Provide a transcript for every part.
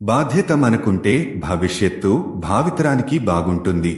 బాధ్యత మనకుంటే భవిష్యత్తు భావితరానికి బాగుంటుంది.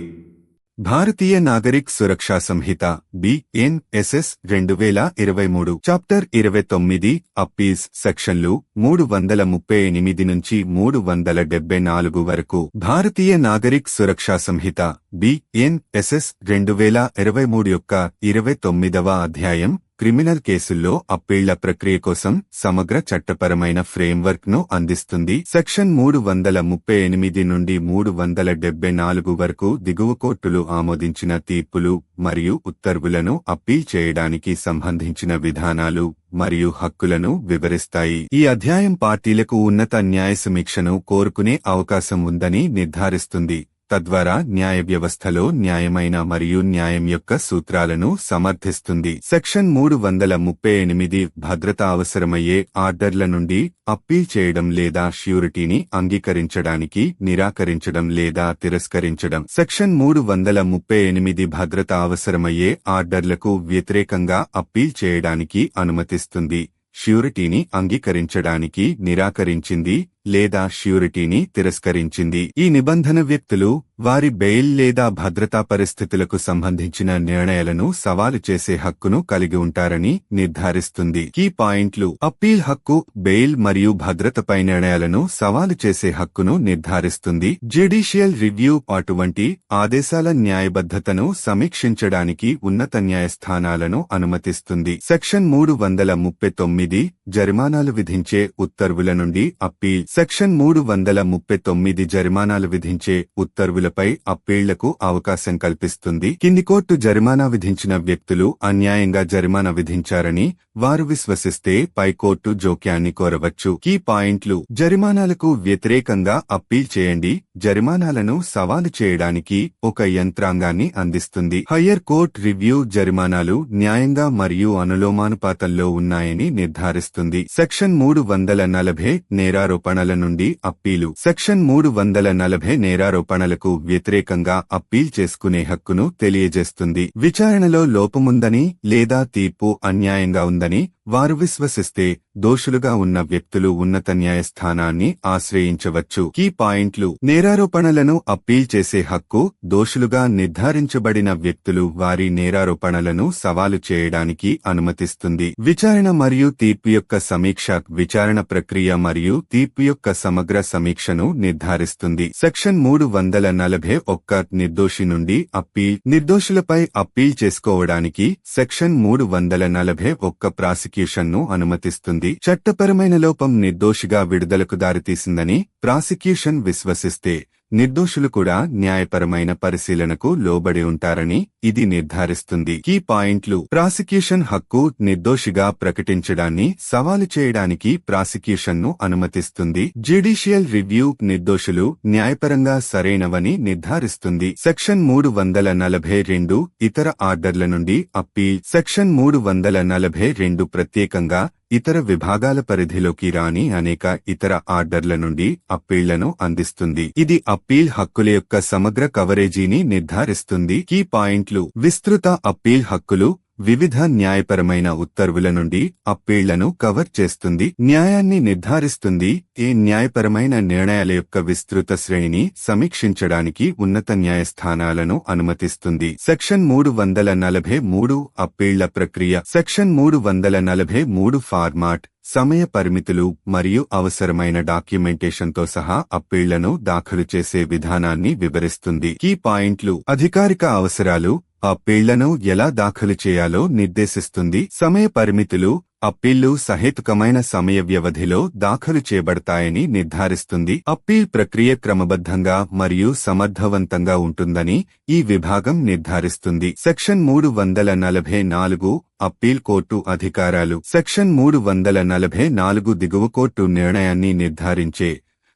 భారతీయ నాగరిక్ సురక్షా సంహిత బిఎన్ఎస్ఎస్ రెండు వేల ఇరవై మూడు చాప్టర్ ఇరవై తొమ్మిది అప్పీస్ సెక్షన్లు మూడు వందల ముప్పై ఎనిమిది నుంచి మూడు వందల డెబ్బై నాలుగు వరకు. భారతీయ నాగరిక్ సురక్షా సంహిత బిఎన్ఎస్ఎస్ రెండు వేల ఇరవై మూడు యొక్క ఇరవై తొమ్మిదవ అధ్యాయం క్రిమినల్ కేసుల్లో అప్పీళ్ళ ప్రక్రియ కోసం సమగ్ర చట్టపరమైన ఫ్రేమ్వర్క్ను అందిస్తుంది. సెక్షన్ మూడు వందల ముప్పై ఎనిమిది నుండి మూడు వందల డెబ్బై నాలుగు వరకు దిగువ కోర్టులు ఆమోదించిన తీర్పులు మరియు ఉత్తర్వులను అప్పీల్ చేయడానికి సంబంధించిన విధానాలు మరియు హక్కులను వివరిస్తాయి. ఈ అధ్యాయం పార్టీలకు ఉన్నత న్యాయ సమీక్షను కోరుకునే అవకాశం ఉందని నిర్ధారిస్తుంది. తద్వారా న్యాయ వ్యవస్థలో న్యాయమైన మరియు న్యాయం యొక్క సూత్రాలను సమర్థిస్తుంది. సెక్షన్ మూడు వందల ముప్పై ఎనిమిది భద్రత అవసరమయ్యే ఆర్డర్ల నుండి అప్పీల్ చేయడం లేదా ష్యూరిటీని అంగీకరించడానికి నిరాకరించడం లేదా తిరస్కరించడం. సెక్షన్ మూడు వందల ముప్పై ఎనిమిది భద్రత అవసరమయ్యే ఆర్డర్లకు వ్యతిరేకంగా అప్పీల్ చేయడానికి అనుమతిస్తుంది. ష్యూరిటీని అంగీకరించడానికి నిరాకరించింది లేదా ష్యూరిటీని తిరస్కరించింది. ఈ నిబంధన వ్యక్తులు వారి బెయిల్ లేదా భద్రతా పరిస్థితులకు సంబంధించిన నిర్ణయాలను సవాలు చేసే హక్కును కలిగి ఉంటారని నిర్ధారిస్తుంది. కీ పాయింట్లు అప్పీల్ హక్కు బెయిల్ మరియు భద్రతపై నిర్ణయాలను సవాలు చేసే హక్కును నిర్ధారిస్తుంది. జ్యుడిషియల్ రివ్యూ అటువంటి ఆదేశాల న్యాయబద్ధతను సమీక్షించడానికి ఉన్నత న్యాయస్థానాలను అనుమతిస్తుంది. సెక్షన్ మూడు వందల ముప్పై తొమ్మిది జరిమానాలు విధించే ఉత్తర్వుల నుండి అప్పీల్ సెక్షన్ మూడు వందల ముప్పై తొమ్మిది జరిమానాలు విధించే ఉత్తర్వులపై అప్పీళ్ళకు అవకాశం కల్పిస్తుంది. కింది కోర్టు జరిమానా విధించిన వ్యక్తులు అన్యాయంగా జరిమానా విధించారని వారు విశ్వసిస్తే పై కోర్టు జోక్యాన్ని కోరవచ్చు. కీ పాయింట్లు జరిమానాలకు వ్యతిరేకంగా అప్పీల్ చేయండి. జరిమానాలను సవాలు చేయడానికి ఒక యంత్రాంగాన్ని అందిస్తుంది. హయ్యర్ కోర్ట్ రివ్యూ జరిమానాలు న్యాయంగా మరియు అనులోమానుపాతంలో ఉన్నాయని నిర్ధారిస్తుంది. సెక్షన్ మూడు వందల నలభై నేరారోపణ నేరారోపణల నుండి అప్పీలు. సెక్షన్ మూడు వందల నలభై నేరారోపణలకు వ్యతిరేకంగా అప్పీల్ చేసుకునే హక్కును తెలియజేస్తుంది. విచారణలో లోపముందని లేదా తీర్పు అన్యాయంగా ఉందని వారు విశ్వసిస్తే దోషులుగా ఉన్న వ్యక్తులు ఉన్నత న్యాయస్థానాన్ని ఆశ్రయించవచ్చు. కీ పాయింట్లు. నేరారోపణలను అప్పీల్ చేసే హక్కు దోషులుగా నిర్ధారించబడిన వ్యక్తులు వారి నేరారోపణలను సవాలు చేయడానికి అనుమతిస్తుంది. విచారణ మరియు తీర్పు యొక్క సమీక్ష విచారణ ప్రక్రియ మరియు తీర్పు యొక్క సమగ్ర సమీక్షను నిర్ధారిస్తుంది. సెక్షన్ మూడు వందల నలభై ఒక్క నిర్దోషి నుండి అప్పీల్ నిర్దోషులపై అప్పీల్ చేసుకోవడానికి సెక్షన్ మూడు వందల నలభై ఒక్క ప్రాసిక్యూ ప్రాసిక్యూషన్ను అనుమతిస్తుంది. చట్టపరమైన లోపం నిర్దోషిగా విడుదలకు దారితీసిందని ప్రాసిక్యూషన్ విశ్వసిస్తే నిర్దోషులు కూడా న్యాయపరమైన పరిశీలనకు లోబడి ఉంటారని ఇది నిర్ధారిస్తుంది. కీ పాయింట్లు. ప్రాసిక్యూషన్ హక్కు నిర్దోషిగా ప్రకటించడాన్ని సవాలు చేయడానికి ప్రాసిక్యూషన్ను అనుమతిస్తుంది. జ్యుడిషియల్ రివ్యూ నిర్దోషులు న్యాయపరంగా సరైనవని నిర్ధారిస్తుంది. సెక్షన్ మూడు వందల నలభై రెండు ఇతర ఆర్డర్ల నుండి అప్పీల్. సెక్షన్ మూడు వందల నలభై రెండు ప్రత్యేకంగా ఇతర విభాగాల పరిధిలోకి రాని అనేక ఇతర ఆర్డర్ల నుండి అప్పీళ్ళను అందిస్తుంది. ఇది అప్పీల్ హక్కుల యొక్క సమగ్ర కవరేజీని నిర్ధారిస్తుంది. కీ పాయింట్లు. విస్తృత అప్పీల్ హక్కులు వివిధ న్యాయపరమైన ఉత్తర్వుల నుండి అప్పీళ్ళను కవర్ చేస్తుంది న్యాయాన్ని నిర్ధారిస్తుంది ఏ న్యాయపరమైన నిర్ణయాల యొక్క విస్తృత శ్రేణిని సమీక్షించడానికి ఉన్నత న్యాయస్థానాలను అనుమతిస్తుంది. సెక్షన్ మూడు వందల నలభై మూడు అప్పీళ్ళ ప్రక్రియ. సెక్షన్ మూడు వందల నలభై మూడు ఫార్మాట్ సమయ పరిమితులు మరియు అవసరమైన డాక్యుమెంటేషన్తో సహా అప్పీళ్ళను దాఖలు చేసే విధానాన్ని వివరిస్తుంది. కీ పాయింట్లు అధికారిక అవసరాలు అప్పీళ్ళను ఎలా దాఖలు చేయాలో నిర్దేశిస్తుంది. సమయ పరిమితులు అప్పీళ్ళు సహేతుకమైన సమయ వ్యవధిలో దాఖలు చేయబడతాయని నిర్ధారిస్తుంది. అప్పీల్ ప్రక్రియ క్రమబద్ధంగా మరియు సమర్థవంతంగా ఉంటుందని ఈ విభాగం నిర్ధారిస్తుంది. సెక్షన్ మూడు వందల నలభై నాలుగు అప్పీల్ కోర్టు అధికారాలు. సెక్షన్ మూడు వందల నలభై నాలుగు దిగువ కోర్టు నిర్ణయాన్ని నిర్ధారించే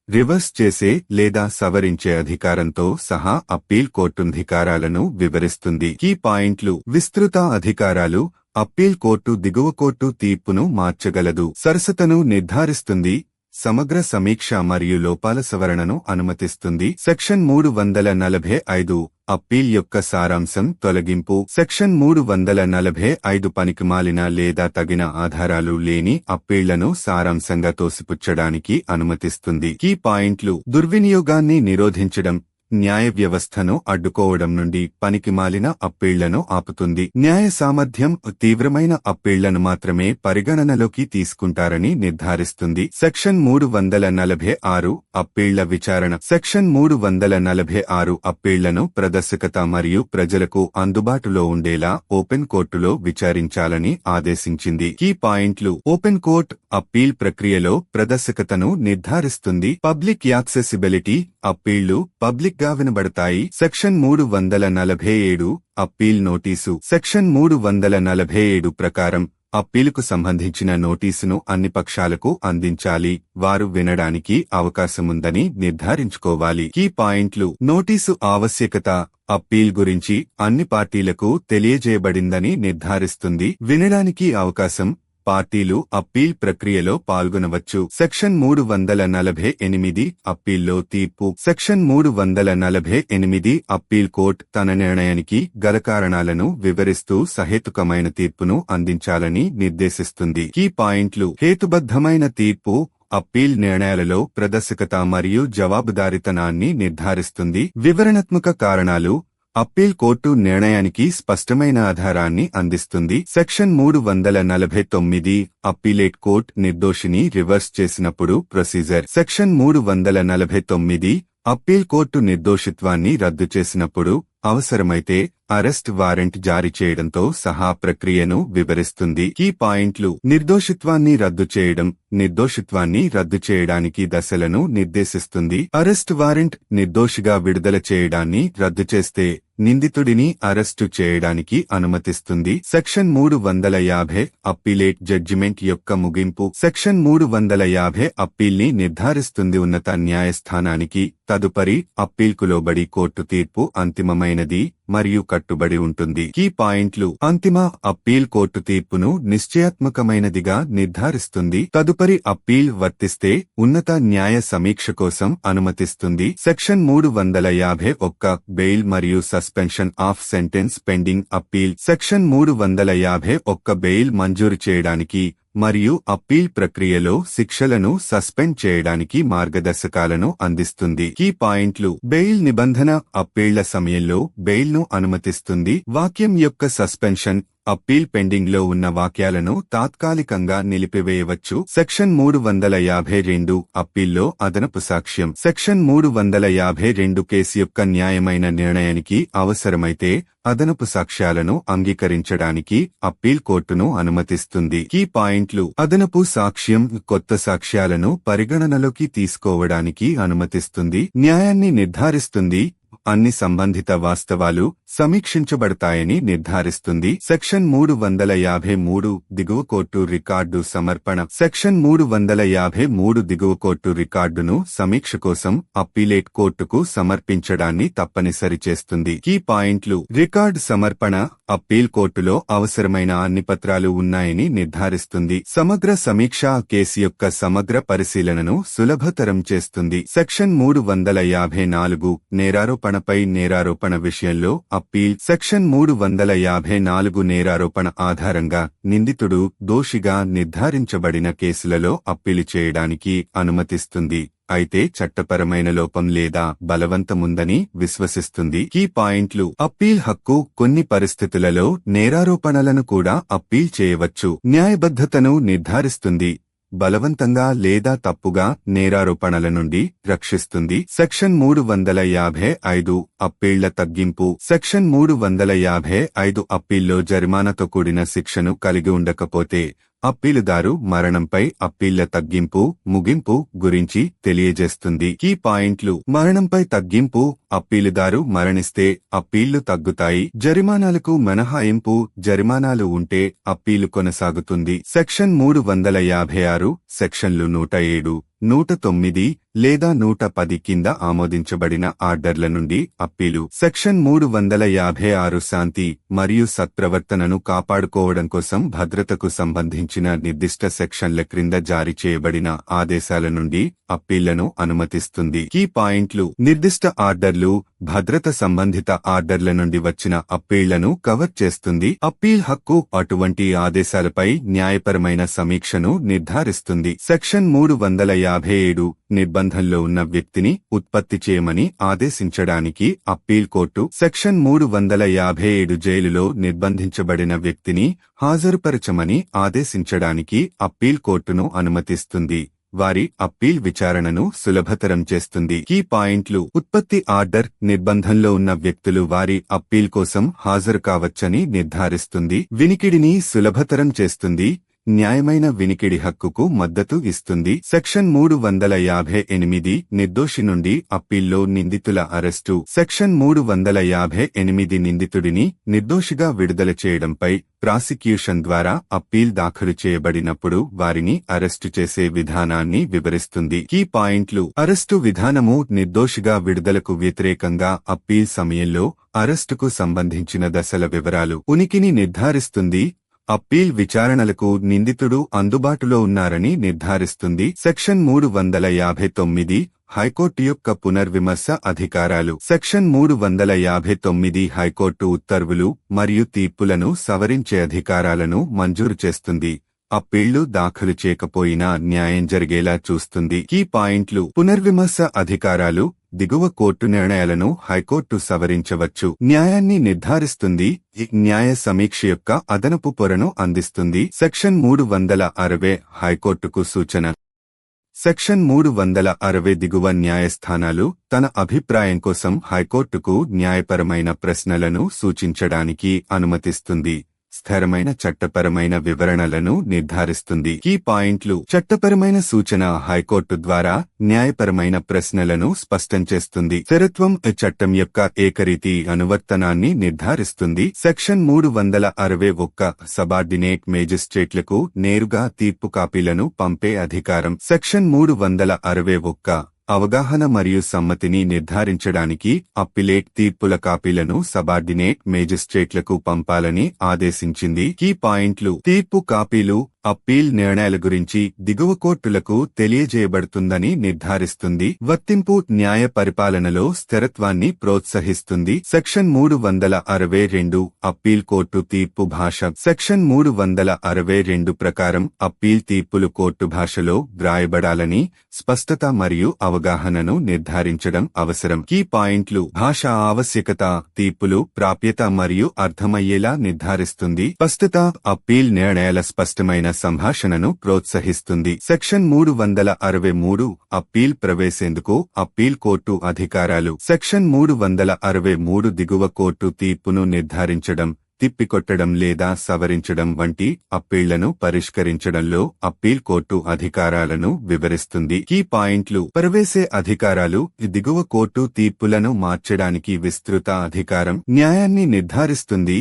రివర్స్ చేసే లేదా సవరించే అధికారంతో సహా అప్పీల్ కోర్టుధికారాలను వివరిస్తుంది. కీ పాయింట్లు. విస్తృత అధికారాలు అప్పీల్ కోర్టు దిగువ కోర్టు తీర్పును మార్చగలదు. సరసతను నిర్ధారిస్తుంది. సమగ్ర సమీక్ష మరియు లోపాల సవరణను అనుమతిస్తుంది. సెక్షన్ మూడు వందల నలభై ఐదు అప్పీల్ యొక్క సారాంశం తొలగింపు. సెక్షన్ మూడు వందల నలభై ఐదు పనికిమాలిన లేదా తగిన ఆధారాలు లేని అప్పీళ్ళను సారాంశంగా తోసిపుచ్చడానికి అనుమతిస్తుంది. కీ పాయింట్లు. దుర్వినియోగాన్ని నిరోధించడం. న్యాయ వ్యవస్థను అడ్డుకోవడం నుండి పనికిమాలిన అప్పీళ్ళను ఆపుతుంది. న్యాయ సామర్థ్యం తీవ్రమైన అప్పీళ్ళను మాత్రమే పరిగణనలోకి తీసుకుంటారని నిర్ధారిస్తుంది. సెక్షన్ మూడు వందల నలభై ఆరు అప్పీళ్ళ విచారణ. సెక్షన్ మూడు వందల నలభై ఆరు అప్పీళ్ళను ప్రదర్శకత మరియు ప్రజలకు అందుబాటులో ఉండేలా ఓపెన్ కోర్టులో విచారించాలని ఆదేశించింది. కీ పాయింట్లు. ఓపెన్ కోర్ట్ అప్పీల్ ప్రక్రియలో ప్రదర్శకతను నిర్ధారిస్తుంది. Public accessibility. అప్పీళ్ళు పబ్లిక్ గా వినబడతాయి. సెక్షన్ మూడు వందల నలభై ఏడు అప్పీల్ నోటీసు. సెక్షన్ మూడు వందల నలభై ఏడు ప్రకారం అప్పీలుకు సంబంధించిన నోటీసును అన్ని పక్షాలకు అందించాలి. వారు వినడానికి అవకాశముందని నిర్ధారించుకోవాలి. కీ పాయింట్లు. నోటీసు ఆవశ్యకత అప్పీల్ గురించి అన్ని పార్టీలకు తెలియజేయబడిందని నిర్ధారిస్తుంది. వినడానికి అవకాశం పార్టీలు అప్పీల్ ప్రక్రియలో పాల్గొనవచ్చు. సెక్షన్ మూడు వందల నలభై ఎనిమిది అప్పీల్లో తీర్పు. సెక్షన్ మూడు వందల నలభై ఎనిమిది అప్పీల్ కోర్ట్ తన నిర్ణయానికి గల కారణాలను వివరిస్తూ సహేతుకమైన తీర్పును అందించాలని నిర్దేశిస్తుంది. కీ పాయింట్లు. హేతుబద్ధమైన తీర్పు అప్పీల్ నిర్ణయాలలో ప్రదర్శకత మరియు జవాబుదారితనాన్ని నిర్ధారిస్తుంది. వివరణాత్మక కారణాలు అప్పీల్ కోర్టు నిర్ణయానికి స్పష్టమైన ఆధారాన్ని అందిస్తుంది. సెక్షన్ మూడు వందల నలభై తొమ్మిది అప్పీలేట్ కోర్ట్ నిర్దోషిని రివర్స్ చేసినప్పుడు ప్రొసీజర్. సెక్షన్ మూడు వందల నలభై తొమ్మిది అప్పీల్ కోర్టు నిర్దోషిత్వాన్ని రద్దు చేసినప్పుడు అవసరమైతే అరెస్ట్ వారెంట్ జారీ చేయడంతో సహా ప్రక్రియను వివరిస్తుంది. ఈ పాయింట్లు నిర్దోషిత్వాన్ని రద్దు చేయడం నిర్దోషిత్వాన్ని రద్దు చేయడానికి దశలను నిర్దేశిస్తుంది. అరెస్ట్ వారెంట్ నిర్దోషిగా విడుదల చేయడాన్ని రద్దు చేస్తే నిందితుడిని అరెస్టు చేయడానికి అనుమతిస్తుంది. సెక్షన్ మూడు వందల యాభై అప్పీలేట్ జడ్జిమెంట్ యొక్క ముగింపు సెక్షన్ మూడు వందల యాభై అప్పీల్ని నిర్ధారిస్తుంది. ఉన్నత న్యాయస్థానానికి తదుపరి అప్పీల్కు లోబడి కోర్టు తీర్పు అంతిమమైనది. మరియు కట్టుబడి ఉంటుంది. కీ పాయింట్లు అంతిమ అప్పీల్ కోర్టు తీర్పును నిశ్చయాత్మకమైనదిగా నిర్ధారిస్తుంది. తదుపరి అప్పీల్ వర్తిస్తే ఉన్నత న్యాయ సమీక్ష కోసం అనుమతిస్తుంది. సెక్షన్ మూడు వందల యాభై ఒక్క బెయిల్ మరియు suspension of sentence pending appeal. Section మూడు వందల యాభై ఒక్క బెయిల్ మంజూరు చేయడానికి మరియు అప్పీల్ ప్రక్రియలో శిక్షలను సస్పెండ్ చేయడానికి మార్గదర్శకాలను అందిస్తుంది. కీ పాయింట్లు. బెయిల్ నిబంధన అప్పీళ్ళ సమయంలో బెయిల్ను అనుమతిస్తుంది. వాక్యం యొక్క సస్పెన్షన్. అప్పీల్ పెండింగ్లో ఉన్న వాక్యాలను తాత్కాలికంగా నిలిపివేయవచ్చు. సెక్షన్ మూడు వందల యాభై రెండు అప్పీల్లో అదనపు సాక్ష్యం. సెక్షన్ మూడు వందల యాభై రెండు కేసు యొక్క న్యాయమైన నిర్ణయానికి అవసరమైతే అదనపు సాక్ష్యాలను అంగీకరించడానికి అప్పీల్ కోర్టును అనుమతిస్తుంది. కీ పాయింట్లు. అదనపు సాక్ష్యం కొత్త సాక్ష్యాలను పరిగణనలోకి తీసుకోవడానికి అనుమతిస్తుంది. న్యాయాన్ని నిర్ధారిస్తుంది. అన్ని సంబంధిత వాస్తవాలు సమీక్షించబడతాయని నిర్ధారిస్తుంది. సెక్షన్ మూడు వందల యాభై మూడు దిగువ కోర్టు రికార్డు సమర్పణ. సెక్షన్ మూడు వందల యాభై మూడు దిగువ కోర్టు రికార్డును సమీక్ష కోసం అప్పీలేట్ కోర్టుకు సమర్పించడాన్ని తప్పనిసరి చేస్తుంది. కీ పాయింట్లు. రికార్డు సమర్పణ అప్పీల్ కోర్టులో అవసరమైన అన్ని పత్రాలు ఉన్నాయని నిర్ధారిస్తుంది. సమగ్ర సమీక్ష కేసు యొక్క సమగ్ర పరిశీలనను సులభతరం చేస్తుంది. సెక్షన్ మూడు వందల యాభై నాలుగు నేరారోపణపై నేరారోపణ విషయంలో అప్పీల్ సెక్షన్ మూడు వందల యాభై నాలుగు నేరారోపణ ఆధారంగా నిందితుడు దోషిగా నిర్ధారించబడిన కేసులలో అప్పీలు చేయడానికి అనుమతిస్తుంది. అయితే చట్టపరమైన లోపం లేదా బలవంతముందని విశ్వసిస్తుంది. కీ పాయింట్లు. అప్పీల్ హక్కు కొన్ని పరిస్థితులలో నేరారోపణలను కూడా అప్పీల్ చేయవచ్చు. న్యాయబద్ధతను నిర్ధారిస్తుంది. బలవంతంగా లేదా తప్పుగా నేరారోపణల నుండి రక్షిస్తుంది. సెక్షన్ మూడు వందల యాభై ఐదు అప్పీళ్ళ తగ్గింపు. సెక్షన్ మూడు వందల యాభై ఐదు అప్పీల్లో జరిమానాతో కూడిన శిక్షను కలిగి ఉండకపోతే అప్పీలుదారు మరణంపై అప్పీళ్ళ తగ్గింపు ముగింపు గురించి తెలియజేస్తుంది. కీ పాయింట్లు. మరణంపై తగ్గింపు అప్పీలుదారు మరణిస్తే అప్పీళ్ళు తగ్గుతాయి. జరిమానాలకు మినహాయింపు జరిమానాలు ఉంటే అప్పీలు కొనసాగుతుంది. సెక్షన్ మూడు వందల యాభై ఆరు సెక్షన్లు నూట ఏడు నూట తొమ్మిది లేదా నూట పది కింద ఆమోదించబడిన ఆర్డర్ల నుండి అప్పీలు. సెక్షన్ మూడు వందల యాభై ఆరు శాంతి మరియు సత్ప్రవర్తనను కాపాడుకోవడం కోసం భద్రతకు సంబంధించిన నిర్దిష్ట సెక్షన్ల క్రింద జారీ చేయబడిన ఆదేశాల నుండి అప్పీళ్ళను అనుమతిస్తుంది. కీ పాయింట్లు. నిర్దిష్ట ఆర్డర్లు భద్రత సంబంధిత ఆర్డర్ల నుండి వచ్చిన అప్పీళ్ళను కవర్ చేస్తుంది. అప్పీల్ హక్కు అటువంటి ఆదేశాలపై న్యాయపరమైన సమీక్షను నిర్ధారిస్తుంది. సెక్షన్ మూడు వందల యాభై ఏడు నిర్బంధంలో ఉన్న వ్యక్తిని ఉత్పత్తి చేయమని ఆదేశించడానికి అప్పీల్ కోర్టు సెక్షన్ మూడు వందల యాభై ఏడు జైలులో నిర్బంధించబడిన వ్యక్తిని హాజరుపరచమని ఆదేశించడానికి అప్పీల్ కోర్టును అనుమతిస్తుంది. వారి అప్పీల్ విచారణను సులభతరం చేస్తుంది. కీ పాయింట్లు. ఉత్పత్తి ఆర్డర్. నిర్బంధంలో ఉన్న వ్యక్తులు వారి అప్పీల్ కోసం హాజరు కావచ్చని నిర్ధారిస్తుంది. వినికిడిని సులభతరం చేస్తుంది. న్యాయమైన వినికిడి హక్కుకు మద్దతు ఇస్తుంది. సెక్షన్ మూడు వందల యాభై ఎనిమిది నిర్దోషి నుండి అప్పీల్లో నిందితుల అరెస్టు. సెక్షన్ మూడు వందల యాభై ఎనిమిది నిందితుడిని నిర్దోషిగా విడుదల చేయడంపై ప్రాసిక్యూషన్ ద్వారా అప్పీల్ దాఖలు చేయబడినప్పుడు వారిని అరెస్టు చేసే విధానాన్ని వివరిస్తుంది. కీ పాయింట్లు. అరెస్టు విధానము నిర్దోషిగా విడుదలకు వ్యతిరేకంగా అప్పీల్ సమయంలో అరెస్టుకు సంబంధించిన దశల వివరాలు ఉనికిని నిర్ధారిస్తుంది. అప్పీల్ విచారణలకు నిందితుడు అందుబాటులో ఉన్నారని నిర్ధారిస్తుంది. సెక్షన్ మూడు వందల యాభై తొమ్మిది హైకోర్టు యొక్క పునర్విమర్శ అధికారాలు. సెక్షన్ మూడు వందల యాభై తొమ్మిది హైకోర్టు ఉత్తర్వులు మరియు తీర్పులను సవరించే అధికారాలను మంజూరు చేస్తుంది. అప్పీళ్ళు దాఖలు చేయకపోయినా న్యాయం జరిగేలా చూస్తుంది. కీ పాయింట్లు. పునర్విమర్శ అధికారాలు దిగువ కోర్టు నిర్ణయాలను హైకోర్టు సవరించవచ్చు. న్యాయాన్ని నిర్ధారిస్తుంది. న్యాయ సమీక్ష యొక్క అదనపు పొరను అందిస్తుంది. సెక్షన్ మూడు వందల అరవై హైకోర్టుకు సూచన. సెక్షన్ మూడు వందల అరవై దిగువ న్యాయస్థానాలు తన అభిప్రాయం కోసం హైకోర్టుకు న్యాయపరమైన ప్రశ్నలను సూచించడానికి అనుమతిస్తుంది. స్థిరమైన చట్టపరమైన వివరణలను నిర్ధారిస్తుంది. కీ పాయింట్లు చట్టపరమైన సూచన హైకోర్టు ద్వారా న్యాయపరమైన ప్రశ్నలను స్పష్టం చేస్తుంది. స్థిరత్వం చట్టం యొక్క ఏకరీతి అనువర్తనాన్ని నిర్ధారిస్తుంది. సెక్షన్ మూడు వందల అరవై ఒక్క సబార్డినేట్ మేజిస్ట్రేట్లకు నేరుగా తీర్పు కాపీలను పంపే అధికారం. సెక్షన్ మూడు వందల అరవై ఒక్క అవగాహన మరియు సమ్మతిని నిర్ధారించడానికి అప్పిలేట్ తీర్పుల కాపీలను సబార్డినేట్ మేజిస్ట్రేట్లకు పంపాలని ఆదేశించింది. కీ పాయింట్లు. తీర్పు కాపీలు అప్పీల్ నిర్ణయాల గురించి దిగువ కోర్టులకు తెలియజేయబడుతుందని నిర్ధారిస్తుంది. వర్తింపు న్యాయ పరిపాలనలో స్థిరత్వాన్ని ప్రోత్సహిస్తుంది. సెక్షన్ మూడు వందల అరవై రెండు అప్పీల్ కోర్టు తీర్పు భాష. సెక్షన్ మూడు వందల అరవై రెండు ప్రకారం అప్పీల్ తీర్పులు కోర్టు భాషలో వ్రాయబడాలని స్పష్టత మరియు అవగాహనను నిర్ధారించడం అవసరం. కీ పాయింట్లు భాష ఆవశ్యకత తీర్పులు ప్రాప్యత మరియు అర్థమయ్యేలా నిర్ధారిస్తుంది. స్పష్టత అప్పీల్ నిర్ణయాల స్పష్టమైన సంభాషణను ప్రోత్సహిస్తుంది. సెక్షన్ మూడు వందల అరవై మూడు అప్పీల్ ప్రవేశేందుకు అప్పీల్ కోర్టు అధికారాలు. సెక్షన్ మూడు వందల అరవై మూడు దిగువ కోర్టు తీర్పును నిర్ధారించడం తిప్పికొట్టడం లేదా సవరించడం వంటి అప్పీళ్ళను పరిష్కరించడంలో అప్పీల్ కోర్టు అధికారాలను వివరిస్తుంది. కీ పాయింట్లు ప్రవేశే అధికారాలు దిగువ కోర్టు తీర్పులను మార్చడానికి విస్తృత అధికారం న్యాయాన్ని నిర్ధారిస్తుంది.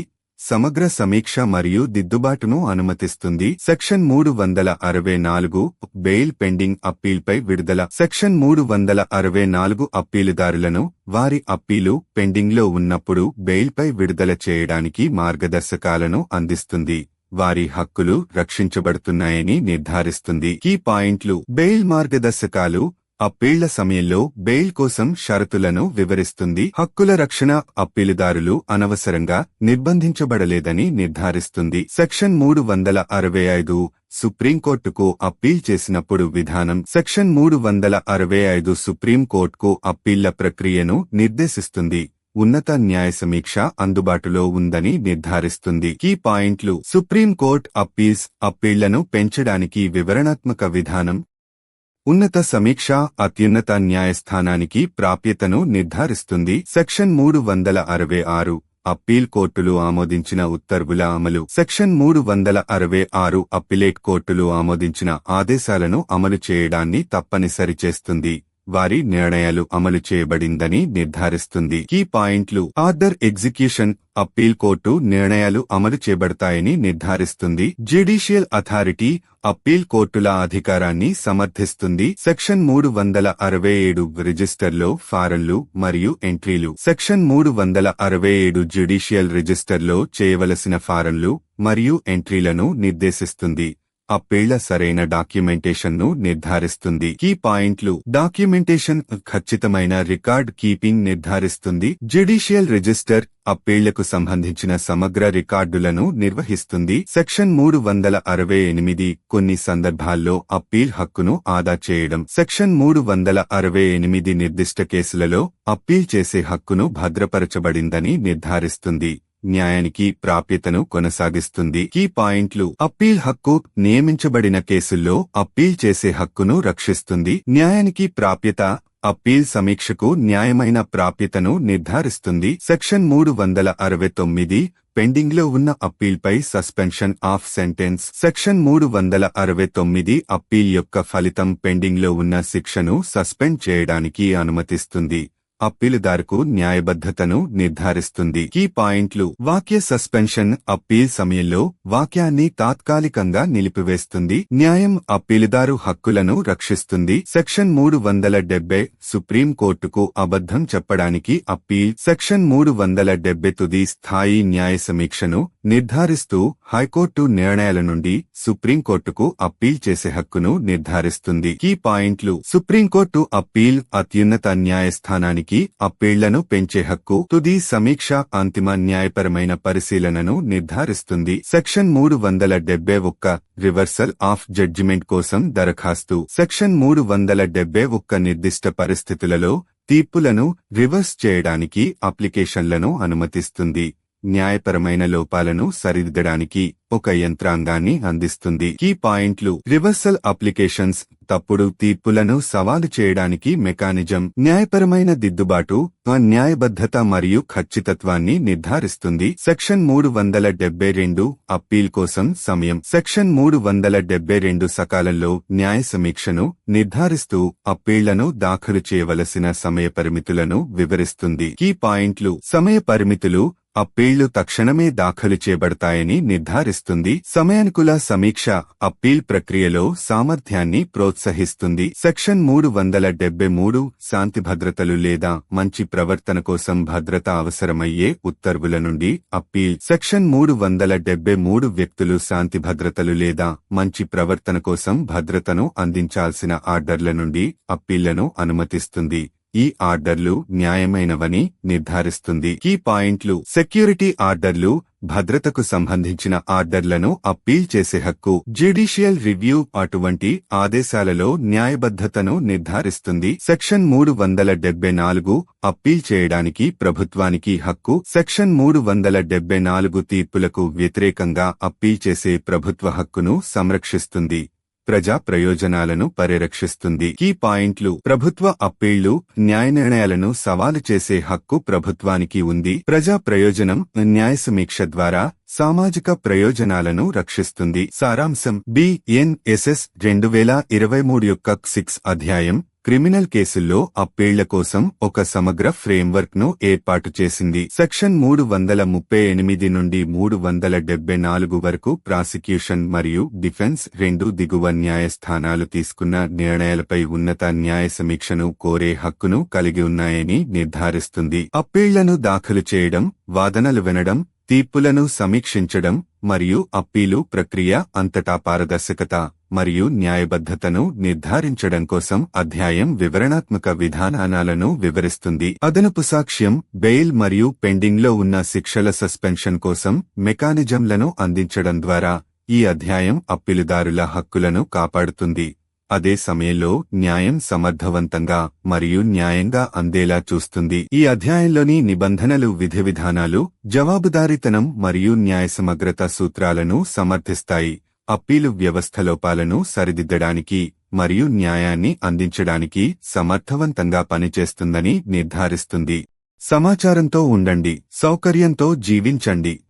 సమగ్ర సమీక్ష మరియు దిద్దుబాటును అనుమతిస్తుంది. సెక్షన్ మూడు వందల అరవై నాలుగు బెయిల్ పెండింగ్ అప్పీల్పై విడుదల. సెక్షన్ మూడు వందల అరవై నాలుగు అప్పీలుదారులను వారి అప్పీలు పెండింగ్లో ఉన్నప్పుడు బెయిల్పై విడుదల చేయడానికి మార్గదర్శకాలను అందిస్తుంది. వారి హక్కులు రక్షించబడుతున్నాయని నిర్ధారిస్తుంది. కీ పాయింట్లు. బెయిల్ మార్గదర్శకాలు అప్పీళ్ళ సమయంలో బెయిల్ కోసం షరతులను వివరిస్తుంది. హక్కుల రక్షణ అప్పీలుదారులు అనవసరంగా నిర్బంధించబడలేదని నిర్ధారిస్తుంది. సెక్షన్ మూడు వందల అరవై ఐదు సుప్రీంకోర్టుకు అప్పీల్ చేసినప్పుడు విధానం సెక్షన్ మూడు వందల అరవై ఐదు సుప్రీంకోర్టుకు అప్పీళ్ళ ప్రక్రియను నిర్దేశిస్తుంది. ఉన్నత న్యాయ సమీక్ష అందుబాటులో ఉందని నిర్ధారిస్తుంది. కీ పాయింట్లు. సుప్రీంకోర్టు అప్పీల్స్ అప్పీళ్ళను పెంచడానికి వివరణాత్మక విధానం ఉన్నత సమీక్ష అత్యున్నత న్యాయస్థానానికి ప్రాప్యతను నిర్ధారిస్తుంది. సెక్షన్ మూడు వందల అరవై ఆరు అప్పీల్ కోర్టులు ఆమోదించిన ఉత్తర్వుల అమలు. సెక్షన్ మూడు వందల అరవై ఆరు అప్పిలేట్ కోర్టులు ఆమోదించిన ఆదేశాలను అమలు చేయడాన్ని తప్పనిసరి చేస్తుంది. వారి నిర్ణయాలు అమలు చేయబడిందని నిర్ధారిస్తుంది. కీ పాయింట్లు. ఆర్డర్ ఎగ్జిక్యూషన్ అప్పీల్ కోర్టు నిర్ణయాలు అమలు చేయబడతాయని నిర్ధారిస్తుంది. జ్యుడిషియల్ అథారిటీ అప్పీల్ కోర్టుల అధికారాన్ని సమర్థిస్తుంది. సెక్షన్ మూడు వందల అరవై ఏడు రిజిస్టర్లో ఫారన్లు మరియు ఎంట్రీలు. సెక్షన్ మూడు వందల అరవై ఏడు జ్యుడిషియల్ రిజిస్టర్లో చేయవలసిన ఫారంలు మరియు ఎంట్రీలను నిర్దేశిస్తుంది. అప్పీళ్ళ సరైన డాక్యుమెంటేషన్ను నిర్ధారిస్తుంది. కీ పాయింట్లు. డాక్యుమెంటేషన్ ఖచ్చితమైన రికార్డ్ కీపింగ్ నిర్ధారిస్తుంది. జ్యుడిషియల్ రిజిస్టర్ అప్పీళ్ళకు సంబంధించిన సమగ్ర రికార్డులను నిర్వహిస్తుంది. సెక్షన్ మూడు వందల అరవై ఎనిమిది కొన్ని సందర్భాల్లో అప్పీల్ హక్కును ఆదా చేయడం. సెక్షన్ మూడు వందల అరవై ఎనిమిది నిర్దిష్ట కేసులలో అప్పీల్ చేసే హక్కును భద్రపరచబడిందని నిర్ధారిస్తుంది. న్యాయానికి ప్రాప్యతను కొనసాగిస్తుంది. కీ పాయింట్లు. అప్పీల్ హక్కు నియమించబడిన కేసుల్లో అప్పీల్ చేసే హక్కును రక్షిస్తుంది. న్యాయానికి ప్రాప్యత. అప్పీల్ సమీక్షకు న్యాయమైన ప్రాప్యతను నిర్ధారిస్తుంది. సెక్షన్ మూడు వందల అరవై తొమ్మిది. పెండింగ్లో ఉన్న అప్పీల్పై సస్పెన్షన్ ఆఫ్ సెంటెన్స్. సెక్షన్ మూడు వందల అరవై తొమ్మిది అప్పీల్ యొక్క ఫలితం పెండింగ్లో ఉన్న శిక్షను సస్పెండ్ చేయడానికి అనుమతిస్తుంది. అప్పీలుదారుకు న్యాయబద్ధతను నిర్ధారిస్తుంది. కీ పాయింట్లు. వాక్య సస్పెన్షన్ అప్పీల్ సమయంలో వాక్యాన్ని తాత్కాలికంగా నిలిపివేస్తుంది. న్యాయం అప్పీలుదారు హక్కులను రక్షిస్తుంది. సెక్షన్ మూడు వందల డెబ్బై సుప్రీం కోర్టుకు అబద్ధం చెప్పడానికి అప్పీల్. సెక్షన్ మూడు వందల డెబ్బై తుది స్థాయి న్యాయ సమీక్షను నిర్ధారిస్తూ హైకోర్టు నిర్ణయాల నుండి సుప్రీంకోర్టుకు అప్పీల్ చేసే హక్కును నిర్ధారిస్తుంది. కీ పాయింట్లు. సుప్రీంకోర్టు అప్పీల్ అత్యున్నత న్యాయస్థానానికి అప్పీళ్ళను పెంచే హక్కు తుది సమీక్ష అంతిమ న్యాయపరమైన పరిశీలనను నిర్ధారిస్తుంది. సెక్షన్ మూడు వందల డెబ్బై ఒక్క రివర్సల్ ఆఫ్ జడ్జిమెంట్ కోసం దరఖాస్తు. సెక్షన్ మూడు వందల డెబ్బై ఒక్క నిర్దిష్ట పరిస్థితులలో తీర్పులను రివర్స్ చేయడానికి అప్లికేషన్లను అనుమతిస్తుంది. న్యాయపరమైన లోపాలను సరిదిద్దడానికి ఒక యంత్రాంగాన్ని అందిస్తుంది. కీ పాయింట్లు. Reversal applications. తప్పుడు తీర్పులను సవాలు చేయడానికి మెకానిజం. న్యాయపరమైన దిద్దుబాటు. న్యాయబద్ధత మరియు ఖచ్చితత్వాన్ని నిర్ధారిస్తుంది. సెక్షన్ మూడు వందల డెబ్బై రెండు. అప్పీల్ కోసం సమయం. సెక్షన్ మూడు వందల డెబ్బై రెండు సకాలంలో న్యాయ సమీక్షను నిర్ధారిస్తూ అప్పీళ్ళను దాఖలు చేయవలసిన సమయ పరిమితులను వివరిస్తుంది. కీ పాయింట్లు. సమయ పరిమితులు. అప్పీళ్ళు తక్షణమే దాఖలు చేయబడతాయని నిర్ధారిస్తుంది. సమయానుకూల సమీక్ష అప్పీల్ ప్రక్రియలో సామర్థ్యాన్ని ప్రోత్సహిస్తుంది. సెక్షన్ మూడు వందల డెబ్బై మూడు శాంతి భద్రతలు లేదా మంచి ప్రవర్తన కోసం భద్రత అవసరమయ్యే ఉత్తర్వుల నుండి అప్పీల్ సెక్షన్ మూడు వందల డెబ్బై మూడు వ్యక్తులు శాంతి భద్రతలు లేదా మంచి ప్రవర్తన కోసం భద్రతను అందించాల్సిన ఆర్డర్ల నుండి అప్పీళ్ళను అనుమతిస్తుంది. ఈ ఆర్డర్లు న్యాయమైనవని నిర్ధారిస్తుంది. కీ పాయింట్లు. సెక్యూరిటీ ఆర్డర్లు భద్రతకు సంబంధించిన ఆర్డర్లను అప్పీల్ చేసే హక్కు. జ్యుడిషియల్ రివ్యూ అటువంటి ఆదేశాలలో న్యాయబద్ధతను నిర్ధారిస్తుంది. సెక్షన్ మూడు వందల డెబ్బై నాలుగు అప్పీల్ చేయడానికి ప్రభుత్వానికి హక్కు. సెక్షన్ మూడు వందల డెబ్బై నాలుగు తీర్పులకు వ్యతిరేకంగా అప్పీల్ చేసే ప్రభుత్వ హక్కును సంరక్షిస్తుంది. ప్రజా ప్రయోజనాలను పరిరక్షిస్తుంది. కీ పాయింట్లు ప్రభుత్వ అప్పీళ్ళు న్యాయ నిర్ణయాలను సవాలు చేసే హక్కు ప్రభుత్వానికి ఉంది. ప్రజా ప్రయోజనం న్యాయ సమీక్ష ద్వారా సామాజిక ప్రయోజనాలను రక్షిస్తుంది. సారాంశం బిఎన్ఎస్ఎస్ రెండు వేల ఇరవై మూడు యొక్క సిక్స్ అధ్యాయం క్రిమినల్ కేసుల్లో అప్పీళ్ళ కోసం ఒక సమగ్ర ఫ్రేమ్వర్క్ను ఏర్పాటు చేసింది. సెక్షన్ మూడు వందల ముప్పై ఎనిమిది నుండి మూడు వందల డెబ్బై నాలుగు వరకు ప్రాసిక్యూషన్ మరియు డిఫెన్స్ రెండు దిగువ న్యాయస్థానాలు తీసుకున్న నిర్ణయాలపై ఉన్నత న్యాయ సమీక్షను కోరే హక్కును కలిగి ఉన్నాయని నిర్ధారిస్తుంది. అప్పీళ్ళను దాఖలు చేయడం వాదనలు వినడం తీర్పులను సమీక్షించడం మరియు అప్పీలు ప్రక్రియ అంతటా పారదర్శకత మరియు న్యాయబద్ధతను నిర్ధారించడం కోసం అధ్యాయం వివరణాత్మక విధానాలను వివరిస్తుంది. అదనపు సాక్ష్యం బెయిల్ మరియు పెండింగ్లో ఉన్న శిక్షల సస్పెన్షన్ కోసం మెకానిజంలను అందించడం ద్వారా ఈ అధ్యాయం అప్పిలుదారుల హక్కులను కాపాడుతుంది. అదే సమయంలో న్యాయం సమర్థవంతంగా మరియు న్యాయంగా అందేలా చూస్తుంది. ఈ అధ్యాయంలోని నిబంధనలు విధి విధానాలు జవాబుదారీతనం మరియు న్యాయ సమగ్రత సూత్రాలను సమర్థిస్తాయి. అప్పీలు వ్యవస్థలోపాలను సరిదిద్దడానికి మరియు న్యాయాన్ని అందించడానికి సమర్థవంతంగా పనిచేస్తుందని నిర్ధారిస్తుంది. సమాచారంతో ఉండండి సౌకర్యంతో జీవించండి.